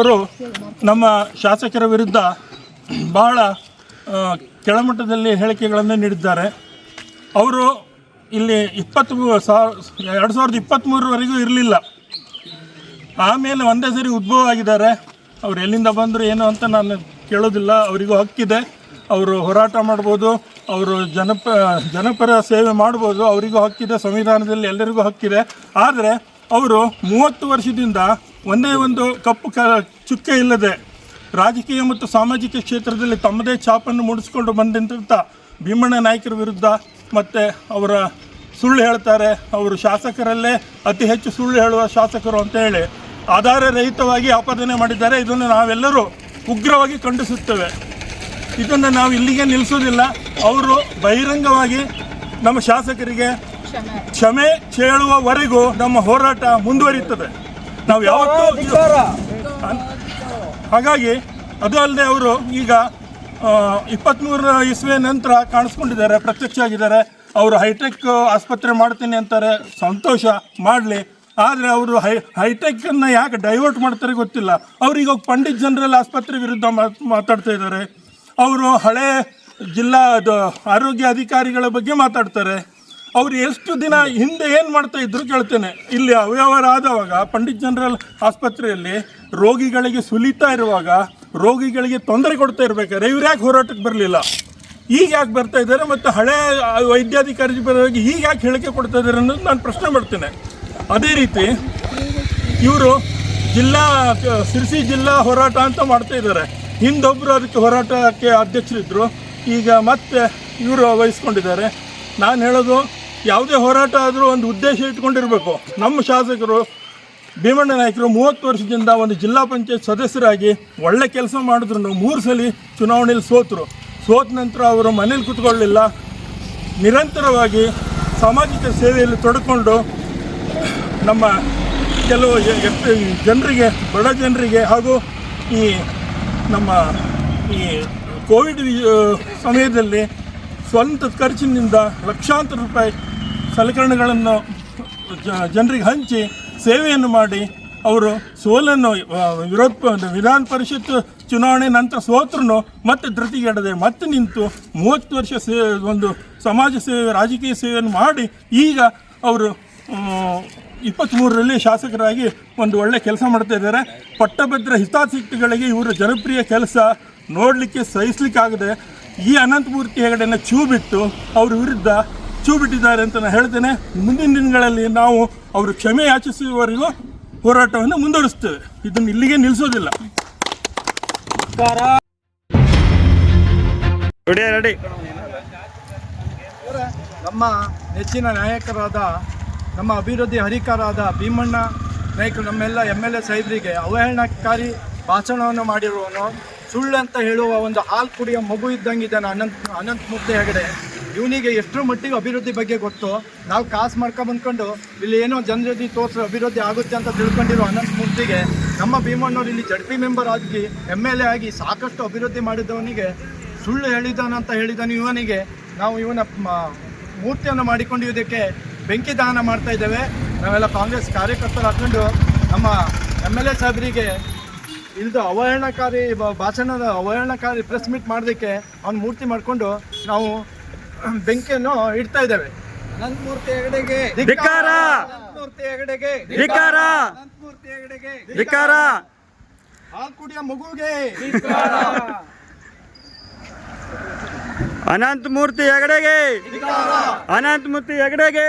ಅವರು ನಮ್ಮ ಶಾಸಕರ ವಿರುದ್ಧ ಬಹಳ ಕೆಳಮಟ್ಟದಲ್ಲಿ ಹೇಳಿಕೆಗಳನ್ನು ನೀಡಿದ್ದಾರೆ. ಅವರು ಇಲ್ಲಿ ಇಪ್ಪತ್ತ್ ಸಾವಿರ ಎರಡು ಸಾವಿರದ ಇಪ್ಪತ್ತ್ಮೂರವರೆಗೂ ಇರಲಿಲ್ಲ. ಆಮೇಲೆ ಒಂದೇ ಸರಿ ಉದ್ಭವ ಆಗಿದ್ದಾರೆ. ಅವ್ರು ಎಲ್ಲಿಂದ ಬಂದರು ಏನು ಅಂತ ನಾನು ಕೇಳೋದಿಲ್ಲ. ಅವರಿಗೂ ಹಕ್ಕಿದೆ ಅವರು ಹೋರಾಟ ಮಾಡ್ಬೋದು. ಅವರು ಜನಪ, ಜನಪರ ಸೇವೆ ಮಾಡ್ಬೋದು. ಅವರಿಗೂ ಹಕ್ಕಿದೆ ಸಂವಿಧಾನದಲ್ಲಿ ಎಲ್ಲರಿಗೂ ಹಕ್ಕಿದೆ ಆದರೆ ಅವರು ಮೂವತ್ತು ವರ್ಷದಿಂದ ಒಂದೇ ಒಂದು ಕಪ್ಪು ಕ ಚುಕ್ಕೆ ಇಲ್ಲದೆ ರಾಜಕೀಯ ಮತ್ತು ಸಾಮಾಜಿಕ ಕ್ಷೇತ್ರದಲ್ಲಿ ತಮ್ಮದೇ ಛಾಪನ್ನು ಮೂಡಿಸ್ಕೊಂಡು ಬಂದಂಥ ಭೀಮಣ್ಣ ನಾಯಕರ ವಿರುದ್ಧ ಮತ್ತು ಅವರ ಸುಳ್ಳು ಹೇಳ್ತಾರೆ. ಅವರು ಶಾಸಕರಲ್ಲೇ ಅತಿ ಹೆಚ್ಚು ಸುಳ್ಳು ಹೇಳುವ ಶಾಸಕರು ಅಂತ ಹೇಳಿ ಆಧಾರ ರಹಿತವಾಗಿ ಆಪಾದನೆ ಮಾಡಿದ್ದಾರೆ. ಇದನ್ನು ನಾವೆಲ್ಲರೂ ಉಗ್ರವಾಗಿ ಖಂಡಿಸುತ್ತೇವೆ. ಇದನ್ನು ನಾವು ಇಲ್ಲಿಗೆ ನಿಲ್ಲಿಸೋದಿಲ್ಲ ಅವರು ಬಹಿರಂಗವಾಗಿ ನಮ್ಮ ಶಾಸಕರಿಗೆ ಕ್ಷಮೆ ಕೇಳುವವರೆಗೂ ನಮ್ಮ ಹೋರಾಟ ಮುಂದುವರಿಯುತ್ತದೆ. ನಾವು ಯಾವತ್ತೂ ಹಾಗಾಗಿ ಅದು ಅಲ್ಲದೆ ಅವರು ಈಗ ಇಪ್ಪತ್ತ್ಮೂರರ ಇಸ್ವಿಯ ನಂತರ ಕಾಣಿಸ್ಕೊಂಡಿದ್ದಾರೆ ಪ್ರತ್ಯಕ್ಷ ಆಗಿದ್ದಾರೆ ಅವರು ಹೈಟೆಕ್ ಆಸ್ಪತ್ರೆ ಮಾಡ್ತೀನಿ ಅಂತಾರೆ ಸಂತೋಷ ಮಾಡಲಿ. ಆದರೆ ಅವರು ಹೈ ಹೈಟೆಕ್ಕನ್ನು ಯಾಕೆ ಡೈವರ್ಟ್ ಮಾಡ್ತಾರೆ ಗೊತ್ತಿಲ್ಲ. ಅವ್ರಿಗೆ ಹೋಗಿ ಪಂಡಿತ್ ಜನರಲ್ ಆಸ್ಪತ್ರೆ ವಿರುದ್ಧ ಮಾತ್- ಮಾತಾಡ್ತಾ ಇದ್ದಾರೆ. ಅವರು ಹಳೆ ಜಿಲ್ಲಾ ಆರೋಗ್ಯ ಅಧಿಕಾರಿಗಳ ಬಗ್ಗೆ ಮಾತಾಡ್ತಾರೆ. ಅವ್ರು ಎಷ್ಟು ದಿನ ಹಿಂದೆ ಏನು ಮಾಡ್ತಾ ಇದ್ರು ಕೇಳ್ತೇನೆ. ಇಲ್ಲಿ ಅವ್ಯವಹಾರ ಆದವಾಗ ಪಂಡಿತ್ ಜನರಲ್ ಆಸ್ಪತ್ರೆಯಲ್ಲಿ ರೋಗಿಗಳಿಗೆ ಸುಲಿತಾ ಇರುವಾಗ ರೋಗಿಗಳಿಗೆ ತೊಂದರೆ ಕೊಡ್ತಾ ಇರ್ಬೇಕಾದ್ರೆ ಇವ್ರು ಯಾಕೆ ಹೋರಾಟಕ್ಕೆ ಬರಲಿಲ್ಲ? ಈಗ ಯಾಕೆ ಬರ್ತಾ ಇದ್ದಾರೆ ಮತ್ತು ಹಳೆ ವೈದ್ಯಾಧಿಕಾರಿ ಬರೋದಾಗಿ ಈಗ ಯಾಕೆ ಹೇಳಿಕೆ ಕೊಡ್ತಾ ಇದ್ದಾರೆ ಅನ್ನೋದು ನಾನು ಪ್ರಶ್ನೆ ಮಾಡ್ತೇನೆ. ಅದೇ ರೀತಿ ಇವರು ಜಿಲ್ಲಾ ಸಿರ್ಸಿ ಜಿಲ್ಲಾ ಹೋರಾಟ ಅಂತ ಮಾಡ್ತಾ ಇದ್ದಾರೆ. ಹಿಂದೊಬ್ಬರು ಅದಕ್ಕೆ ಹೋರಾಟಕ್ಕೆ ಅಧ್ಯಕ್ಷರಿದ್ದರು ಈಗ ಮತ್ತೆ ಇವರು ವಹಿಸ್ಕೊಂಡಿದ್ದಾರೆ. ನಾನು ಹೇಳೋದು ಯಾವುದೇ ಹೋರಾಟ ಆದರೂ ಒಂದು ಉದ್ದೇಶ ಇಟ್ಕೊಂಡಿರಬೇಕು. ನಮ್ಮ ಶಾಸಕರು, ಭೀಮಣ್ಣ ನಾಯಕರು ಮೂವತ್ತು ವರ್ಷದಿಂದ ಒಂದು ಜಿಲ್ಲಾ ಪಂಚಾಯತ್ ಸದಸ್ಯರಾಗಿ ಒಳ್ಳೆ ಕೆಲಸ ಮಾಡಿದ್ರು ಮೂರು ಸಲ ಚುನಾವಣೆಯಲ್ಲಿ ಸೋತರು. ಸೋತ ನಂತರ ಅವರು ಮನೇಲಿ ಕೂತ್ಕೊಳ್ಳಲಿಲ್ಲ ನಿರಂತರವಾಗಿ ಸಾಮಾಜಿಕ ಸೇವೆಯಲ್ಲಿ ತೊಡಕೊಂಡು ನಮ್ಮ ಕೆಲವು ಜನರಿಗೆ, ಬಡ ಜನರಿಗೆ ಹಾಗೂ ಈ ನಮ್ಮ ಈ ಕೋವಿಡ್ ಸಮಯದಲ್ಲಿ ಸ್ವಂತ ಖರ್ಚಿನಿಂದ ಲಕ್ಷಾಂತರ ರೂಪಾಯಿ ಸಲಕರಣೆಗಳನ್ನು ಜನರಿಗೆ ಹಂಚಿ ಸೇವೆಯನ್ನು ಮಾಡಿ ಅವರು ಸೋಲನ್ನು ವಿರೋಧ ವಿಧಾನ ಪರಿಷತ್ ಚುನಾವಣೆ ನಂತರ ಸೋತ್ರನು ಮತ್ತೆ ಧೃತಿಗೆಡದೆ ಮತ್ತೆ ನಿಂತು ಮೂವತ್ತು ವರ್ಷ ಸೇ, ಒಂದು ಸಮಾಜ ಸೇವೆ, ರಾಜಕೀಯ ಸೇವೆಯನ್ನು ಮಾಡಿ ಈಗ ಅವರು ಇಪ್ಪತ್ತ್ಮೂರರಲ್ಲಿ ಶಾಸಕರಾಗಿ ಒಂದು ಒಳ್ಳೆ ಕೆಲಸ ಮಾಡ್ತಾ ಇದ್ದಾರೆ. ಪಟ್ಟಭದ್ರ ಹಿತಾಸಕ್ತಿಗಳಿಗೆ ಇವರ ಜನಪ್ರಿಯ ಕೆಲಸ ನೋಡಲಿಕ್ಕೆ ಸಹಿಸ್ಲಿಕ್ಕಾಗದೆ ಈ ಅನಂತಮೂರ್ತಿ ಹೆಗಡೆನ ಚೂ ಬಿಟ್ಟು ಅವ್ರ ವಿರುದ್ಧ ಚೂ ಬಿಟ್ಟಿದ್ದಾರೆ ಅಂತ ನಾನು ಹೇಳ್ತೇನೆ. ಮುಂದಿನ ದಿನಗಳಲ್ಲಿ ನಾವು ಅವರು ಕ್ಷಮೆ ಯಾಚಿಸುವವರೆಗೂ ಹೋರಾಟವನ್ನು ಮುಂದುವರಿಸ್ತೇವೆ. ಇದನ್ನು ಇಲ್ಲಿಗೆ ನಿಲ್ಲಿಸೋದಿಲ್ಲ. Ready ready. ನಮ್ಮ ನೆಚ್ಚಿನ ನಾಯಕರಾದ ನಮ್ಮ ಅಭಿವೃದ್ಧಿ ಹರಿಕರಾದ ಭೀಮಣ್ಣ ನಾಯಕರು ನಮ್ಮೆಲ್ಲ ಎಂ ಎಲ್ ಎ ಸಾಹೇಬರಿಗೆ ಅವಹೇಳನಕಾರಿ ಭಾಷಣವನ್ನು ಮಾಡಿರುವನು ಸುಳ್ಳು ಅಂತ ಹೇಳುವ ಒಂದು ಹಾಲು ಕುಡಿಯೋ ಮಗು ಇದ್ದಂಗಿದ್ದಾನೆ ಅನಂತ್ ಅನಂತ್ ಮುದ್ದೆ ಹೆಗಡೆ. ಇವನಿಗೆ ಎಷ್ಟರ ಮಟ್ಟಿಗೆ ಅಭಿವೃದ್ಧಿ ಬಗ್ಗೆ ಗೊತ್ತು? ನಾವು ಕಾಸು ಮಾಡ್ಕೊಂಡು ಬಂದ್ಕೊಂಡು ಇಲ್ಲಿ ಏನೋ ಜನರದಿ ತೋರಿಸಿ ಅಭಿವೃದ್ಧಿ ಆಗುತ್ತೆ ಅಂತ ತಿಳ್ಕೊಂಡಿರೋ ಅನಂತ್ ಮೂರ್ತಿಗೆ ನಮ್ಮ ಭೀಮಣ್ಣವ್ರು ಇಲ್ಲಿ ಜಡ್ ಪಿ ಮೆಂಬರ್ ಆಗಿ ಎಂ ಎಲ್ ಎ ಆಗಿ ಸಾಕಷ್ಟು ಅಭಿವೃದ್ಧಿ ಮಾಡಿದವನಿಗೆ ಸುಳ್ಳು ಹೇಳಿದಾನಂತ ಹೇಳಿದಾನೆ ಇವನಿಗೆ. ನಾವು ಇವನ ಮೂರ್ತಿಯನ್ನು ಮೂರ್ತಿಯನ್ನು ಮಾಡಿಕೊಂಡಿದ್ದಕ್ಕೆ ಬೆಂಕಿ ದಹನ ಮಾಡ್ತಾ ಇದ್ದೇವೆ. ನಾವೆಲ್ಲ ಕಾಂಗ್ರೆಸ್ ಕಾರ್ಯಕರ್ತರು ಹಾಕೊಂಡು ನಮ್ಮ ಎಂ ಎಲ್ ಎ ಸಾಹೇಬರಿಗೆ ಇಲ್ದು ಅವಹೇಳನಕಾರಿ ಭಾಷಣದ ಅವಹೇಳನಕಾರಿ ಪ್ರೆಸ್ ಮೀಟ್ ಮಾಡೋದಕ್ಕೆ ಅವ್ನ ಮೂರ್ತಿ ಮಾಡಿಕೊಂಡು ನಾವು ಬೆಂಕಿಯನ್ನು ಇಡ್ತಾ ಇದ್ದೇವೆ. ಹೆಗಡೆಗೆ. ಧಿಕ್ಕಾರ! ಅನಂತಮೂರ್ತಿ ಹೆಗಡೆಗೆ. ಧಿಕ್ಕಾರ! ಅನಂತಮೂರ್ತಿ ಹೆಗಡೆಗೆ. ಧಿಕ್ಕಾರ! ಹಾಲು ಕುಡಿಯೋ ಮಗುಗೆ. ಅನಂತ ಮೂರ್ತಿ ಹೆಗಡೆಗೆ. ಅನಂತ ಮೂರ್ತಿ ಹೆಗಡೆಗೆ.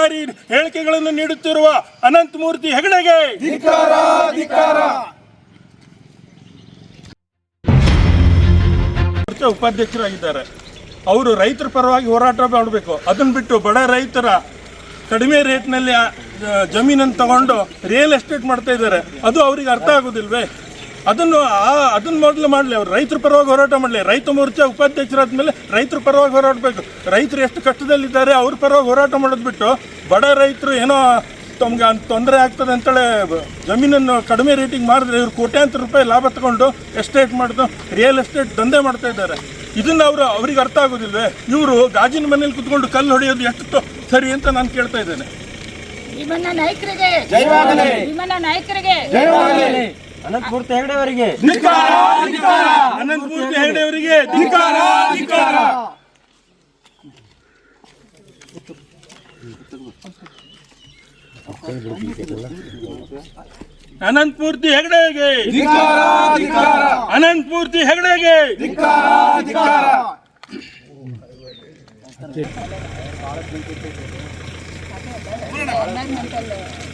ಅವಹೇಳನಕಾರಿ ಹೇಳಿಕೆಗಳನ್ನು ನೀಡುತ್ತಿರುವ ಅನಂತಮೂರ್ತಿ ಹೆಗಡೆಗೆ ಉಪಾಧ್ಯಕ್ಷರಾಗಿದ್ದಾರೆ. ಅವರು ರೈತರ ಪರವಾಗಿ ಹೋರಾಟ ಮಾಡಬೇಕು. ಅದನ್ನ ಬಿಟ್ಟು ಬಡ ರೈತರ ಕಡಿಮೆ ರೇಟ್ನಲ್ಲಿ ಜಮೀನನ್ನು ತಗೊಂಡು ರಿಯಲ್ ಎಸ್ಟೇಟ್ ಮಾಡ್ತಾ ಇದ್ದಾರೆ. ಅದು ಅವ್ರಿಗೆ ಅರ್ಥ ಆಗೋದಿಲ್ವೇ? ಅದನ್ನು ಆ ಅದನ್ನು ಮೊದಲು ಮಾಡಲಿ ಅವ್ರು. ರೈತರ ಪರವಾಗಿ ಹೋರಾಟ ಮಾಡಲಿ. ರೈತ ಮೋರ್ಚಾ ಉಪಾಧ್ಯಕ್ಷರಾದ ಮೇಲೆ ರೈತರ ಪರವಾಗಿ ಹೋರಾಡಬೇಕು. ರೈತರು ಎಷ್ಟು ಕಷ್ಟದಲ್ಲಿದ್ದಾರೆ ಅವ್ರ ಪರವಾಗಿ ಹೋರಾಟ ಮಾಡೋದು ಬಿಟ್ಟು ಬಡ ರೈತರು ಏನೋ ತಮ್ಗೆ ತೊಂದರೆ ಆಗ್ತದೆ ಅಂತೇಳಿ ಬ- ಜಮೀನನ್ನು ಕಡಿಮೆ ರೇಟಿಗೆ ಮಾಡಿದ್ರೆ ಇವ್ರು ಕೋಟ್ಯಾಂತರ ರೂಪಾಯಿ ಲಾಭ ತಗೊಂಡು ಎಸ್ಟೇಟ್ ಮಾಡಿದ್ರು ರಿಯಲ್ ಎಸ್ಟೇಟ್ ದಂಧೆ ಮಾಡ್ತಾ ಇದ್ದಾರೆ. ಇದನ್ನು ಅವರು ಅವ್ರಿಗೆ ಅರ್ಥ ಆಗೋದಿಲ್ವೇ? ಇವರು ಗಾಜಿನ ಮನೇಲಿ ಕುತ್ಕೊಂಡು ಕಲ್ಲು ಹೊಡೆಯೋದು ಎಷ್ಟು ಸರಿ ಅಂತ ನಾನು ಕೇಳ್ತಾ ಇದ್ದೇನೆ. ನಾಯಕರಿಗೆ. ನಾಯಕರಿಗೆ. ಅನಂತಮೂರ್ತಿ ಹೆಗಡೆ ಅವರಿಗೆ ಅನಂತಮೂರ್ತಿ ಹೆಗಡೆ ಅವರಿಗೆ ಧಿಕ್ಕಾರ. ಧಿಕ್ಕಾರ ಅನಂತಮೂರ್ತಿ ಹೆಗಡೆಗೆ ಅನಂತಪೂರ್ತಿ ಹೆಗಡೆಗೆ ಒಂದ್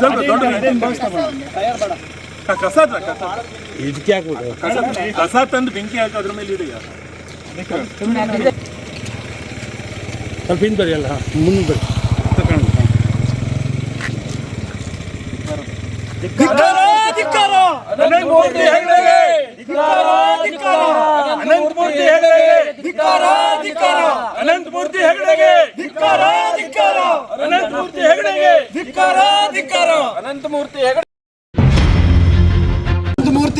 ಸ್ವಲ್ಪ ದೊಡ್ಡ ಕ- ಕಸ ಇದಕ್ಕೆ ಹಾಕ್ಬಿಟ್ಟು ಕಸ ಕಸ ತಂದು ಬೆಂಕಿ ಹಾಕಿ ಅದ್ರ ಮೇಲೆ ಸ್ವಲ್ಪ ಹಿಂದೆ ಬರಿ ಅಲ್ಲ ಮುಂದೆ ಬರಿ ತಗೊಂಡು ಅನಂತಮೂರ್ತಿ ಹೆಗಡೆಗೆ ಅನಂತಮೂರ್ತಿ ಹೆಗಡೆಗೆ ಅನಂತಮೂರ್ತಿ ಹೆಗಡೆಗೆ ಅನಂತಮೂರ್ತಿ ಹೆಗಡೆಗೆ ಅನಂತಮೂರ್ತಿ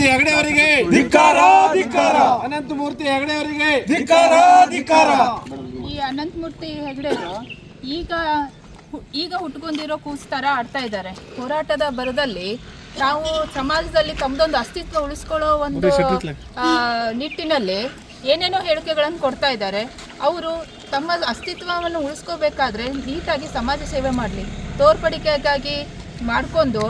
ಹೆಗಡೆ. ಅವರಿಗೆ ಅನಂತಮೂರ್ತಿ ಹೆಗಡೆ ಅವರಿಗೆ ಈ ಅನಂತ ಮೂರ್ತಿ ಹೆಗಡೆ ಈಗ ಈಗ ಹುಟ್ಕೊಂಡಿರೋ ಕೂಸ್ ಥರ ಆಡ್ತಾ ಇದ್ದಾರೆ. ಹೋರಾಟದ ಬರದಲ್ಲಿ ನಾವು ಸಮಾಜದಲ್ಲಿ ತಮ್ಮದೊಂದು ಅಸ್ತಿತ್ವ ಉಳಿಸ್ಕೊಳ್ಳೋ ಒಂದು ನಿಟ್ಟಿನಲ್ಲಿ ಏನೇನೋ ಹೇಳಿಕೆಗಳನ್ನು ಕೊಡ್ತಾ ಇದ್ದಾರೆ. ಅವರು ತಮ್ಮ ಅಸ್ತಿತ್ವವನ್ನು ಉಳಿಸ್ಕೋಬೇಕಾದ್ರೆ ನೀಟಾಗಿ ಸಮಾಜ ಸೇವೆ ಮಾಡಲಿ. ತೋರ್ಪಡಿಕೆಗಾಗಿ ಮಾಡಿಕೊಂಡು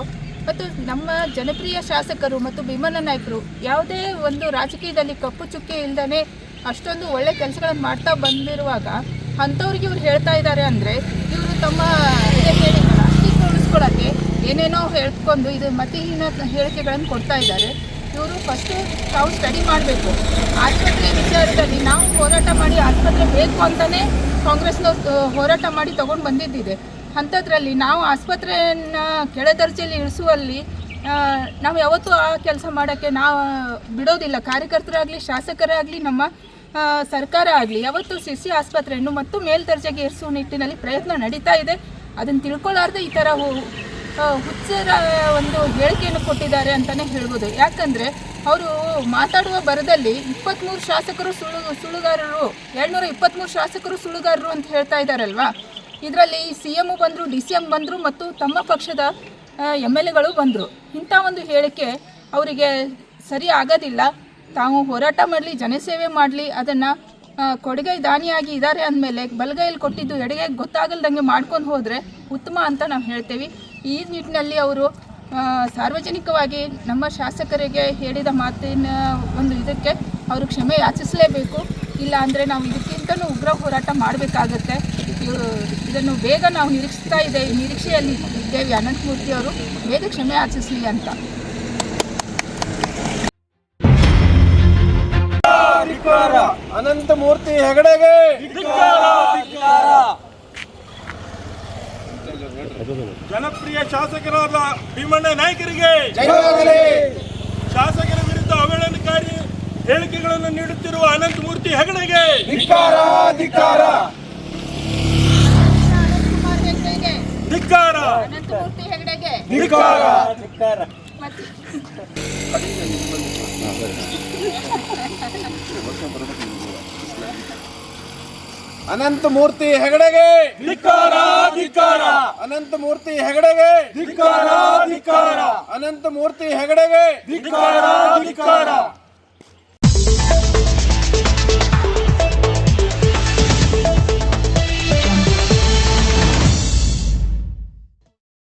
ಮತ್ತು ನಮ್ಮ ಜನಪ್ರಿಯ ಶಾಸಕರು ಮತ್ತು ಭೀಮನ ನಾಯಕರು ಯಾವುದೇ ಒಂದು ರಾಜಕೀಯದಲ್ಲಿ ಕಪ್ಪು ಚುಕ್ಕೆ ಇಲ್ದೇ ಅಷ್ಟೊಂದು ಒಳ್ಳೆ ಕೆಲಸಗಳನ್ನು ಮಾಡ್ತಾ ಬಂದಿರುವಾಗ ಅಂಥವ್ರಿಗೆ ಇವ್ರು ಹೇಳ್ತಾ ಇದ್ದಾರೆ ಅಂದರೆ ಇವರು ತಮ್ಮ ಅಸ್ತಿತ್ವ ಉಳಿಸ್ಕೊಳ್ಳೋಕ್ಕೆ ಏನೇನೋ ಹೇಳ್ಕೊಂಡು ಇದು ಮತಿಹೀನ ಹೇಳಿಕೆಗಳನ್ನು ಕೊಡ್ತಾ ಇದ್ದಾರೆ. ಇವರು ಫಸ್ಟು ತಾವು ಸ್ಟಡಿ ಮಾಡಬೇಕು. ಆಸ್ಪತ್ರೆ ವಿಚಾರದಲ್ಲಿ ನಾವು ಹೋರಾಟ ಮಾಡಿ ಆಸ್ಪತ್ರೆ ಬೇಕು ಅಂತಲೇ ಕಾಂಗ್ರೆಸ್ನವ್ರು ಹೋರಾಟ ಮಾಡಿ ತೊಗೊಂಡು ಬಂದಿದ್ದಿದೆ. ಅಂಥದ್ರಲ್ಲಿ ನಾವು ಆಸ್ಪತ್ರೆಯನ್ನು ಕೆಳದರ್ಜೆಯಲ್ಲಿ ಇಳಿಸುವಲ್ಲಿ ನಾವು ಯಾವತ್ತೂ ಆ ಕೆಲಸ ಮಾಡೋಕ್ಕೆ ನಾವು ಬಿಡೋದಿಲ್ಲ. ಕಾರ್ಯಕರ್ತರಾಗಲಿ, ಶಾಸಕರಾಗಲಿ, ನಮ್ಮ ಸರ್ಕಾರ ಆಗಲಿ, ಯಾವತ್ತೂ ಸಿಸಿ ಆಸ್ಪತ್ರೆಯನ್ನು ಮತ್ತು ಮೇಲ್ದರ್ಜೆಗೆ ಏರಿಸುವ ನಿಟ್ಟಿನಲ್ಲಿ ಪ್ರಯತ್ನ ನಡೀತಾ ಇದೆ. ಅದನ್ನು ತಿಳ್ಕೊಳ್ಳಾರ್ದೆ ಈ ಥರ ಹುಚ್ಚರ ಒಂದು ಹೇಳಿಕೆಯನ್ನು ಕೊಟ್ಟಿದ್ದಾರೆ ಅಂತಲೇ ಹೇಳ್ಬೋದು. ಯಾಕಂದರೆ, ಅವರು ಮಾತಾಡುವ ಬರದಲ್ಲಿ ಇಪ್ಪತ್ತ್ಮೂರು ಶಾಸಕರು ಸುಳ್ಳು, ಸುಳ್ಳುಗಾರರು, ಎರಡುನೂರ ಇಪ್ಪತ್ತ್ಮೂರು ಶಾಸಕರು ಸುಳ್ಳುಗಾರರು ಅಂತ ಹೇಳ್ತಾ ಇದ್ದಾರಲ್ವಾ? ಇದರಲ್ಲಿ ಸಿ ಎಂ ಬಂದರು, ಡಿ ಸಿ ಎಂ ಬಂದರು ಮತ್ತು ತಮ್ಮ ಪಕ್ಷದ ಎಂ ಎಲ್ ಎಗಳು ಬಂದರು. ಇಂಥ ಒಂದು ಹೇಳಿಕೆ ಅವರಿಗೆ ಸರಿ ಆಗೋದಿಲ್ಲ. ತಾವು ಹೋರಾಟ ಮಾಡಲಿ, ಜನಸೇವೆ ಮಾಡಲಿ, ಅದನ್ನು ಕೊಡುಗೈ ದಾನಿಯಾಗಿ ಇದ್ದಾರೆ ಅಂದಮೇಲೆ ಬಲಗೈಯಲ್ಲಿ ಕೊಟ್ಟಿದ್ದು ಎಡಗೈ ಗೊತ್ತಾಗಲ್ದಂಗೆ ಮಾಡ್ಕೊಂಡು ಹೋದರೆ ಉತ್ತಮ ಅಂತ ನಾವು ಹೇಳ್ತೇವೆ. ಈ ನಿಟ್ಟಿನಲ್ಲಿ ಅವರು ಸಾರ್ವಜನಿಕವಾಗಿ ನಮ್ಮ ಶಾಸಕರಿಗೆ ಹೇಳಿದ ಮಾತಿನ ಒಂದು ಇದಕ್ಕೆ ಅವರು ಕ್ಷಮೆ ಯಾಚಿಸಲೇಬೇಕು. ಇಲ್ಲ ಅಂದರೆ ನಾವು ಇದಕ್ಕಿಂತಲೂ ಉಗ್ರ ಹೋರಾಟ ಮಾಡಬೇಕಾಗತ್ತೆ. ಇದನ್ನು ಬೇಗ ನಾವು ನಿರೀಕ್ಷಿಸ್ತಾ ಇದೆ ನಿರೀಕ್ಷೆಯಲ್ಲಿ ಇದ್ದೇವೆ. ಅನಂತಮೂರ್ತಿ ಅವರು ಬೇಗ ಕ್ಷಮೆ ಆಚರಿಸಲಿ ಅಂತ. ಅನಂತಮೂರ್ತಿ ಹೆಗಡೆಗೆ. ಜನಪ್ರಿಯ ಶಾಸಕರಾದ ಭೀಮಣ್ಣ ನಾಯಕರಿಗೆ. ಶಾಸಕರ ವಿರುದ್ಧ ಅವಹೇಳನಕಾರಿ ಹೇಳಿಕೆಗಳನ್ನು ನೀಡುತ್ತಿರುವ ಅನಂತಮೂರ್ತಿ ಹೆಗಡೆಗೆ. ಅನಂತಕುಮಾರ್ ಹೆಗ್ಡೆಗೆ. ಧಿಕ್ಕಾರ. ಅನಂತಮೂರ್ತಿ ಹೆಗಡೆಗೆ. ಮತ್ತೆ ಅನಂತಮೂರ್ತಿ ಹೆಗಡೆಗೆ. ಅನಂತಮೂರ್ತಿ ಹೆಗಡೆಗೆ. ಧಿಕ್ಕಾರ ಹೆಗಡೆಗೆ